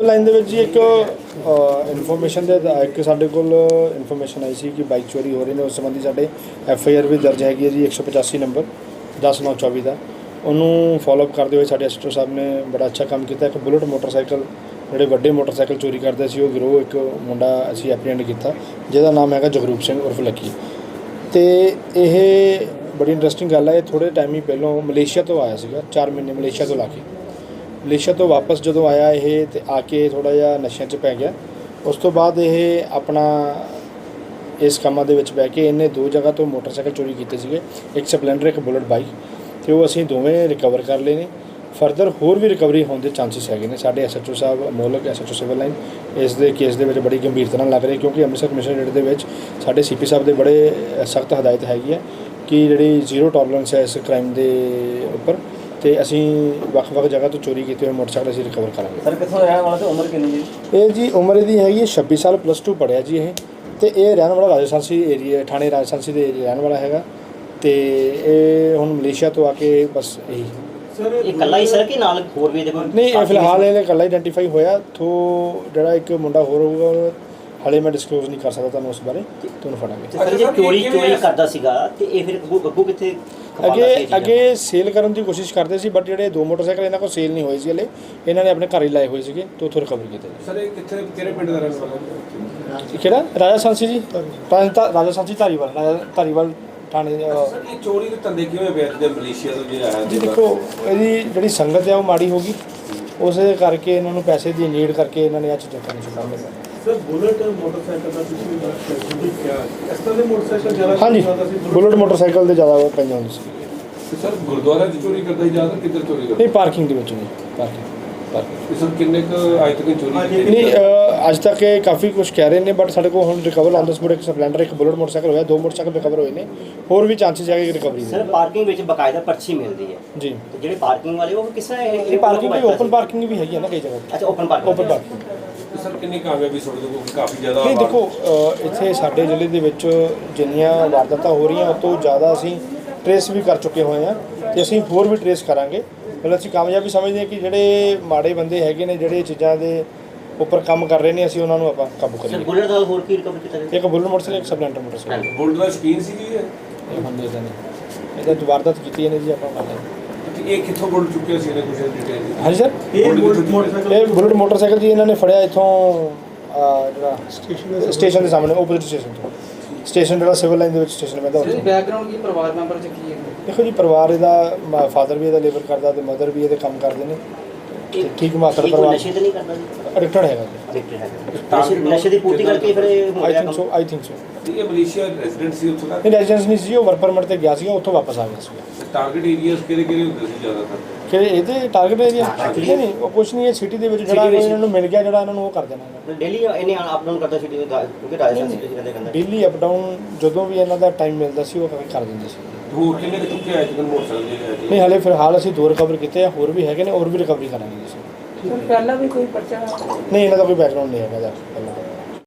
Line ਦੇ ਵਿੱਚ ਜੀ ਇੱਕ ਇਨਫੋਰਮੇਸ਼ਨ ਦੇ ਇੱਕ ਸਾਡੇ ਕੋਲ ਇਨਫੋਰਮੇਸ਼ਨ ਆਈ ਸੀ ਕਿ ਬਾਈਕ ਚੋਰੀ ਹੋ ਰਹੀ ਨੇ, ਉਸ ਸੰਬੰਧੀ ਸਾਡੇ ਐਫ ਆਈ ਆਰ ਵੀ ਦਰਜ ਹੈਗੀ ਹੈ ਜੀ 185 ਨੰਬਰ 10924 ਦਾ। ਉਹਨੂੰ ਫਾਲੋ ਅਪ ਕਰਦੇ ਹੋਏ ਸਾਡੇ ਐਸਟੋ ਸਾਹਿਬ ਨੇ ਬੜਾ ਅੱਛਾ ਕੰਮ ਕੀਤਾ। ਇੱਕ ਬੁਲਟ ਮੋਟਰਸਾਈਕਲ, ਜਿਹੜੇ ਵੱਡੇ ਮੋਟਰਸਾਈਕਲ ਚੋਰੀ ਕਰਦੇ ਸੀ, ਉਹ ਗਿਰੋਹ ਇੱਕ ਮੁੰਡਾ ਅਸੀਂ ਐਪਰੀਹੈਂਡ ਕੀਤਾ, ਜਿਹਦਾ ਨਾਮ ਹੈਗਾ ਜਗਰੂਪ ਸਿੰਘ ਉਰਫ ਲੱਕੀ। ਤੇ ਇਹ ਬੜੀ ਇੰਟਰਸਟਿੰਗ ਗੱਲ ਹੈ, ਇਹ ਥੋੜੇ ਟਾਈਮ ਹੀ ਪਹਿਲਾਂ ਮਲੇਸ਼ੀਆ ਤੋਂ ਆਇਆ ਸੀਗਾ 4 ਮਹੀਨੇ ਮਲੇਸ਼ੀਆ ਤੋਂ ਲਾ ਕੇ। ਮਲੇਸ਼ੀਆ ਤੋਂ ਵਾਪਸ ਜਦੋਂ ਆਇਆ ਇਹ ਤੇ ਆ ਕੇ ਥੋੜਾ ਜਿਹਾ ਨਸ਼ਿਆਂ 'ਚ ਪੈ ਗਿਆ। ਉਸ ਤੋਂ ਬਾਅਦ ਇਹ ਆਪਣਾ ਇਸ ਕੰਮਾਂ ਦੇ ਵਿੱਚ ਬਹਿ ਕੇ ਇਹਨੇ ਦੋ ਜਗ੍ਹਾ ਤੋਂ ਮੋਟਰਸਾਈਕਲ ਚੋਰੀ ਕੀਤੇ ਸੀਗੇ, ਇੱਕ ਸਪਲੈਂਡਰ, ਇੱਕ ਬੁਲਟ ਬਾਈਕ ਤੇ ਉਹ ਅਸੀਂ ਦੋਵੇਂ ਰਿਕਵਰ ਕਰ ਲਏ ਨੇ। ਫਰਦਰ ਹੋਰ ਵੀ ਰਿਕਵਰੀ ਹੋਣ ਦੇ ਚਾਂਸਸ ਹੈਗੇ ਨੇ। ਸਾਡੇ ਐਸਐਚਓ ਸਾਹਿਬ ਮੋਲਕ ਐਸਐਚਓ ਸਿਵਲ ਲਾਈਨ ਇਸ ਦੇ ਕੇਸ ਦੇ ਵਿੱਚ ਬੜੀ ਗੰਭੀਰਤਾ ਨਾਲ ਲੱਗ ਰਹੇ ਕਿਉਂਕਿ ਅੰਮ੍ਰਿਤਸਰ ਕਮਿਸ਼ਨ ਕਮਿਸ਼ਨਰੇਟ ਦੇ ਵਿੱਚ ਸਾਡੇ ਸੀਪੀ ਸਾਹਿਬ ਦੇ ਬੜੇ ਸਖਤ ਹਦਾਇਤ ਹੈਗੀ ਹੈ ਕਿ ਜਿਹੜੀ ਜ਼ੀਰੋ ਟੋਲਰੈਂਸ ਹੈ ਇਸ ਕ੍ਰਾਈਮ ਦੇ ਉੱਪਰ ਤੇ ਅਸੀਂ ਵੱਖ-ਵੱਖ ਜਗ੍ਹਾ ਤੋਂ ਚੋਰੀ ਕੀਤੇ ਹੋਏ ਮੋਟਰਸਾਈਕਲ ਅਸੀਂ ਰਿਕਵਰ ਕਰਾਂਗੇ। ਸਰ ਕਿੱਥੋਂ ਦਾ ਰਹਿਣ ਵਾਲਾ ਤੇ ਉਮਰ ਕਿੰਨੀ ਜੀ? ਇਹ ਜੀ ਉਮਰ ਇਹਦੀ ਹੈਗੀ ਹੈ 26 ਸਾਲ ਪਲੱਸ 2 ਪੜਿਆ ਜੀ ਇਹ। ਤੇ ਇਹ ਰਹਿਣ ਵਾਲਾ ਰਾਜਸਥਾਨੀ ਏਰੀਆ ਥਾਣੇ ਰਾਜਸਥਾਨੀ ਦੇ ਰਹਿਣ ਵਾਲਾ ਹੈਗਾ। ਤੇ ਇਹ ਹੁਣ ਮਲੇਸ਼ੀਆ ਤੋਂ ਆ ਕੇ ਬਸ ਇਹੀ। ਇਹ ਇਕੱਲਾ ਹੀ ਸਰ ਕਿ ਨਾਲ ਹੋਰ ਵੀ ਇਹਦੇ ਕੋਲ ਨਹੀਂ ਇਹ ਫਿਲਹਾਲ ਇਹ ਇਕੱਲਾ ਆਇਡੈਂਟੀਫਾਈ ਹੋਇਆ। ਥੋ ਜਿਹੜਾ ਇੱਕ ਮੁੰਡਾ ਹੋਰ ਹੋਊਗਾ ਉਹ ਹਾਲੇ ਮੈਂ ਡਿਸਕਲੋਜ਼ ਨਹੀਂ ਕਰ ਸਕਦਾ ਤੁਹਾਨੂੰ ਉਸ ਬਾਰੇ। ਤੁਹਾਨੂੰ ਫੜਾਂਗੇ। ਤੇ ਸਰ ਜੇ ਚੋਰੀ ਚੋਰੀ ਕਰਦਾ ਸੀਗਾ ਤੇ ਇਹ ਫਿਰ ਅੱਗੋਂ ਅੱਗੋਂ ਕਿੱਥੇ ਅੱਗੇ? ਅੱਗੇ ਸੇਲ ਕਰਨ ਦੀ ਕੋਸ਼ਿਸ਼ ਕਰਦੇ ਸੀ ਬਟ ਜਿਹੜੇ ਦੋ ਮੋਟਰਸਾਈਕਲ ਇਹਨਾਂ ਕੋਲ ਸੇਲ ਨਹੀਂ ਹੋਏ ਸੀ ਹਲੇ ਇਹਨਾਂ ਨੇ ਆਪਣੇ ਘਰ ਹੀ ਲਾਏ ਹੋਏ ਸੀਗੇ ਤੇ ਉੱਥੋਂ ਰਿਕਵਰ ਕੀਤੇ ਸਰ ਇਹ ਕਿੱਥੇ ਕਿਹੜੇ ਪਿੰਡ ਦਾ ਰਹਿਣ ਵਾਲਾ ਕਿਹੜਾ? ਰਾਜਾ ਸਾਂਸੀ ਜੀ? ਰਾਜਾ ਰਾਜਾ ਸਾਂਸੀ ਧਾਰੀਵਾਲ ਧਾਰੀਵਾਲ ਥਾਣੇ ਅਹ, ਸਰ ਇਹ ਚੋਰੀ ਦੇ ਧੰਦੇ ਕਿਵੇਂ ਵੇਚਦੇ ਮਲੇਸ਼ੀਆ ਤੋਂ ਜੇ ਆਇਆ ਜੀ ਦੇਖੋ ਇਹਦੀ ਜਿਹੜੀ ਸੰਗਤ ਹੈ ਉਹ ਮਾੜੀ ਹੋ ਗਈ। ਉਸੇ ਕਰਕੇ ਇਹਨਾਂ ਨੂੰ ਪੈਸੇ ਦੀ ਨੀਡ ਕਰਕੇ ਇਹਨਾਂ ਨੇ ਆ ਚੀਜ਼ਾਂ ਕਰਨੀ ਸ਼ੁਰੂ ਕਰ ਦਿੱਤੀਆਂ। ਸਰ ਬੁਲਟ ਮੋਟਰਸਾਈਕਲ ਦਾ ਤੁਸੀਂ ਗੱਲ ਕਿਹਾ ਇਸ ਤਰ੍ਹਾਂ ਦੇ ਮੋਟਰਸਾਈਕਲ ਜ਼ਿਆਦਾ ਹਾਂਜੀ ਬੁਲਟ ਮੋਟਰਸਾਈਕਲ ਦੇ ਜ਼ਿਆਦਾ ਪੈਂਦੇ ਹੁੰਦੇ ਸੀ। ਸਰ ਗੁਰਦੁਆਰਾ 'ਚ ਚੋਰੀ ਕਰਦਾ ਹੀ ਜ਼ਿਆਦਾ ਕਿੱਧਰ ਚੋਰੀ ਕਰਦਾ ਨਹੀਂ ਪਾਰਕਿੰਗ ਦੇ ਵਿੱਚ ਨਹੀਂ ਪਾਰਕਿੰਗ ਪਾਰਕਿੰਗ। ਸਰ ਕਿੰਨੇ ਕੁ ਅੱਜ ਤੱਕ ਚੋਰੀ ਨਹੀਂ ਅੱਜ ਤੱਕ ਇਹ ਕਾਫੀ ਕੁਝ ਕਹਿ ਰਹੇ ਨੇ ਬਟ ਸਾਡੇ ਕੋਲ ਹੁਣ ਰਿਕਵਰ ਆਨ ਦਾ ਸਪੋਟ ਇੱਕ ਸਪਲੈਂਡਰ ਇੱਕ ਬੁਲਟ ਮੋਟਰਸਾਈਕਲ ਹੋਇਆ ਦੋ ਮੋਟਰਸਾਈਕਲ ਰਿਕਵਰ ਹੋਏ ਨੇ ਹੋਰ ਵੀ ਚਾਂਸਸ ਹੈਗੇ ਰਿਕਵਰੀ ਸਰ ਦੇ ਪਾਰਕਿੰਗ ਵਿੱਚ ਬਕਾਇਦਾ ਪਰਚੀ ਮਿਲਦੀ ਹੈ। ਜੀ। ਤੇ ਜਿਹੜੇ ਪਾਰਕਿੰਗ ਵਾਲੇ ਉਹ ਕਿਸ ਤਰ੍ਹਾਂ ਇਹ ਪਾਰਕਿੰਗ ਵੀ ਓਪਨ ਪਾਰਕਿੰਗ ਵੀ ਹੈਗੀ ਹੈ ਨਾ ਕਈ ਜਗ੍ਹਾ ਅੱਛਾ ਓਪਨ ਪਾਰਕਿੰਗ ਓਪਨ ਪਾਰਕਿੰਗ ਤੇ ਸਰ ਕਿੰਨੀ ਕਾਮਯਾਬੀ ਤੁਹਾਡੇ ਕੋਲ ਕਾਫੀ ਜ਼ਿਆਦਾ ਨਹੀਂ ਦੇਖੋ ਅ, ਇੱਥੇ ਸਾਡੇ ਜ਼ਿਲ੍ਹੇ ਦੇ ਵਿੱਚ ਜਿੰਨੀਆਂ ਵਾਰਦਾਤਾਂ ਹੋ ਰਹੀਆਂ ਉਹ ਤੋਂ ਜ਼ਿਆਦਾ ਅਸੀਂ ਟਰੇਸ ਵੀ ਕਰ ਚੁੱਕੇ ਹੋਏ ਹਾਂ ਤੇ ਅਸੀਂ ਹੋਰ ਵੀ ਟਰੇਸ ਕਰਾਂਗੇ। ਮਤਲਬ ਅਸੀਂ ਕਾਮਯਾਬੀ ਸਮਝਦੇ ਹਾਂ ਕਿ ਜਿਹੜੇ ਮਾੜੇ ਬੰਦੇ ਹੈਗੇ ਨੇ ਜਿਹੜੇ ਚੀਜ਼ਾਂ ਦੇ ਉੱਪਰ ਕੰਮ ਕਰ ਰਹੇ ਨੇ ਅਸੀਂ ਉਹਨਾਂ ਨੂੰ ਆਪਾਂ ਕਾਬੂ ਸਰ ਕਰੀਏ। ਬੁਲਟ ਦਾ ਹੋਰ ਕੀ ਰਿਕਵਰ ਕੀਤਾ ਗਿਆ? ਇੱਕ ਬੁਲਟ ਮੋਟਰਸਾਈਕਲ ਇੱਕ ਸਪਲੈਂਡਰ ਮੋਟਰਸਾਈਕਲ। ਬੁਲਟ ਦਾ ਸ਼ਕੀਨ ਸੀ ਜੀ ਇਹ? ਇਹ ਹੁੰਦੇ ਤਾਂ ਨਹੀਂ। ਇਹਦਾ ਵਾਰਦਾਤ ਕੀਤੀ ਇਹਨੇ ਜੀ ਆਪਾਂ ਕਰ ਲਾਂਗੇ ਇਹ ਕਿੱਥੋਂ ਬੁਲਟ ਚੁੱਕਿਆ ਸੀ ਇਹਨੇ ਕੁਝ ਡਿਟੇਲ ਹਾਂਜੀ ਸਰ ਇਹ ਬੁਲਟ ਬੁਲਟ ਕਿੱਥੋਂ ਮੋਟਰਸਾਈਕਲ ਇਹ ਬੁਲਟ ਮੋਟਰਸਾਈਕਲ ਜੀ ਇਹਨਾਂ ਨੇ ਫੜਿਆ ਇੱਥੋਂ ਜਿਹੜਾ ਸਟੇਸ਼ਨ ਸਟੇਸ਼ਨ ਦੇ ਸਾਹਮਣੇ ਆਪੋਜ਼ਿਟ ਸਟੇਸ਼ਨ ਤੋਂ। ਸਟੇਸ਼ਨ ਜਿਹੜਾ ਸਿਵਲ ਲਾਈਨ ਦੇ ਵਿੱਚ ਸਟੇਸ਼ਨ ਪੈਂਦਾ ਉੱਥੇ। ਬੈਕਗ੍ਰਾਉਂਡ ਕੀ ਪਰਿਵਾਰ ਮੈਂਬਰ ਚ ਕੀ ਹੈ? ਦੇਖੋ ਜੀ ਪਰਿਵਾਰ ਇਹਦਾ ਫਾਦਰ ਵੀ ਇਹਦਾ ਲੇਬਰ ਕਰਦਾ ਤੇ ਮਦਰ ਵੀ ਇਹਦੇ ਕੰਮ ਕਰਦੇ ਨੇ। ਤੇ ਠੀਕ ਮਾਤਰ ਇਹ ਕੋਈ ਪਰਿਵਾਰ? ਨਸ਼ੇ ਤਾਂ ਨਹੀਂ ਕਰਦਾ ਜੀ? ਐਡਿਕਟਡ ਹੈਗਾ ਜੀ। Addicted ਹੈਗਾ। ਨਸ਼ੇ ਨਸ਼ੇ ਦੀ ਪੂਰਤੀ ਕਰਕੇ ਫਿਰ ਇਹ ਹੋ ਆਈ ਗਿਆ think so I think so. ਤੇ ਇਹ ਮਲੇਸ਼ੀਆ ਰੈਜ਼ੀਡੈਂਟ ਸੀ ਉੱਥੋਂ ਦਾ ਇਹ ਰੈਜ਼ੀਡੈਂਸ ਨਹੀਂ ਸੀ ਉਹ ਵਰਕ ਪਰਮਿਟ ਤੇ ਗਿਆ ਸੀ ਉੱਥੋਂ ਵਾਪਸ ਆ ਗਿਆ ਸੀ। ਟਾਰਗੇਟ ਏਰੀਆਸ ਕਿਹੜੇ ਕਿਹੜੇ ਹੁੰਦੇ ਸੀ ਜ਼ਿਆਦਾਤਰ? ਕਿ ਇਹਦੇ ਟਾਰਗੇਟ ਏਰੀਆ ਨਹੀਂ ਨਹੀਂ ਉਹ ਕੁਝ ਨਹੀਂ ਹੈ ਸਿਟੀ ਦੇ ਵਿੱਚ ਜਿਹੜਾ ਇਹਨਾਂ ਨੂੰ ਮਿਲ ਗਿਆ ਜਿਹੜਾ ਇਹਨਾਂ ਨੂੰ ਉਹ ਕਰ ਦੇਣਾ ਹੈ ਡੇਲੀ ਇਹਨੇ ਅਪ ਡਾਊਨ ਕਰਦਾ ਸੀ ਕਿਉਂਕਿ ਰਾਜਸਥਾਨ ਸਿਟੀ ਚ ਰਹਿੰਦੇ ਕਹਿੰਦਾ ਡੇਲੀ ਅਪ ਡਾਊਨ ਜਦੋਂ ਵੀ ਇਹਨਾਂ ਦਾ ਟਾਈਮ ਮਿਲਦਾ ਸੀ ਉਹ ਕਰ ਦਿੰਦੇ ਸੀ। ਹੋਰ ਕਿੰਨੇ ਕੁ ਚੁੱਕੇ ਆਏ ਜਿਕਨ ਮੋਟਰਸਾਈਕਲ ਜਿਹੜੇ ਆਏ ਨਹੀਂ ਹਲੇ ਫਿਲਹਾਲ ਅਸੀਂ ਦੋ ਰਿਕਵਰ ਕੀਤੇ ਆ ਹੋਰ ਵੀ ਹੈਗੇ ਨੇ ਹੋਰ ਵੀ ਰਿਕਵਰੀ ਕਰਾਂਗੇ ਜੀ ਅਸੀਂ। ਸਰ ਪਹਿਲਾਂ ਵੀ ਕੋਈ ਪਰਚਾ? ਨਹੀਂ ਇਹਨਾਂ ਦਾ ਕੋਈ ਬੈਕਗ੍ਰਾਉਂਡ ਨਹੀਂ ਹੈਗਾ ਇਹਦਾ ਪਹਿਲਾਂ ਦਾ।